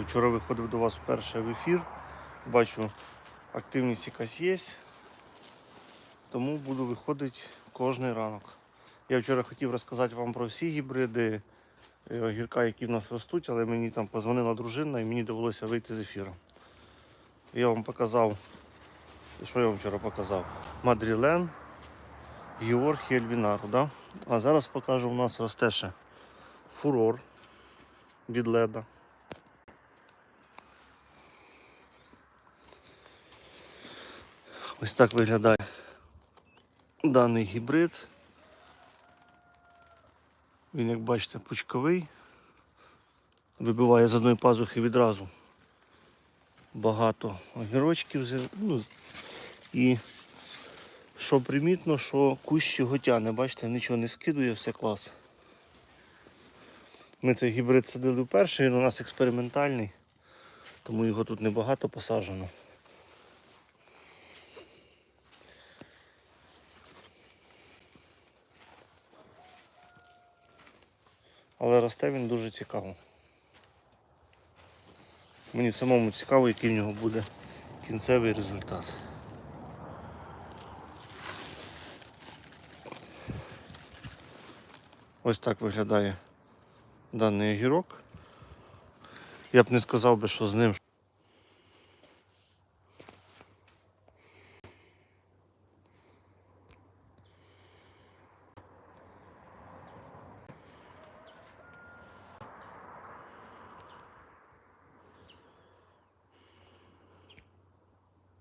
Вчора виходив до вас вперше в ефір. Бачу, активність якась є. Тому буду виходити кожен ранок. Я вчора хотів розказати вам про всі гібриди е, огірка, які в нас ростуть, але мені там позвонила дружина і мені довелося вийти з ефіру. Я вам показав, що я вам вчора показав? Мадрілен, Георг і Ельвінару. Да? А зараз покажу, у нас росте ще фурор від леда. Ось так виглядає даний гібрид. Він, як бачите, пучковий. Вибиває з одної пазухи відразу багато огірочків. Ну, і що примітно, що кущ його тяне, бачите, нічого не скидує, все клас. Ми цей гібрид садили вперше, він у нас експериментальний, тому його тут небагато посаджено. Але росте він дуже цікаво. Мені самому цікаво, який в нього буде кінцевий результат. Ось так виглядає даний огірок. Я б не сказав би, що з ним